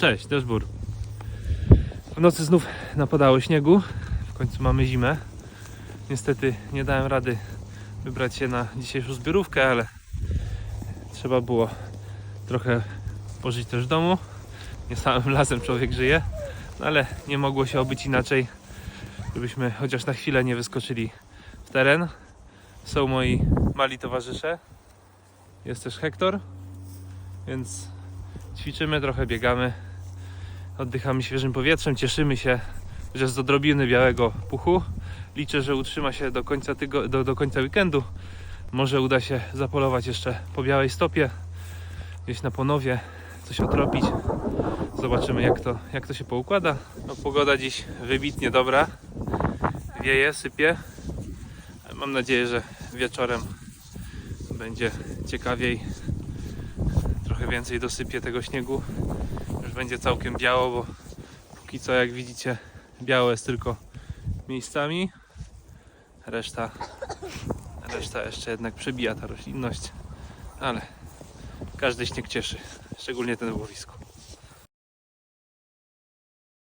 Cześć, też bur. W nocy znów napadało śniegu. W końcu mamy zimę. Niestety nie dałem rady wybrać się na dzisiejszą zbiorówkę, ale trzeba było trochę pożyć też w domu. Nie samym lasem człowiek żyje, no ale nie mogło się obyć inaczej, żebyśmy chociaż na chwilę nie wyskoczyli w teren. Są moi mali towarzysze. Jest też Hektor, więc ćwiczymy, trochę biegamy, oddychamy świeżym powietrzem, cieszymy się, że z odrobiny białego puchu. Liczę, że utrzyma się do końca, tygo- do, do końca weekendu. Może uda się zapolować jeszcze po białej stopie, gdzieś na ponowie, coś otropić. Zobaczymy jak to, jak to się poukłada. No, pogoda dziś wybitnie dobra. Wieje, sypie. Mam nadzieję, że wieczorem będzie ciekawiej. Trochę więcej dosypie tego śniegu. Już będzie całkiem biało, bo póki co jak widzicie białe jest tylko miejscami. Reszta, reszta jeszcze jednak przebija ta roślinność. Ale każdy śnieg cieszy, szczególnie ten w łowisku.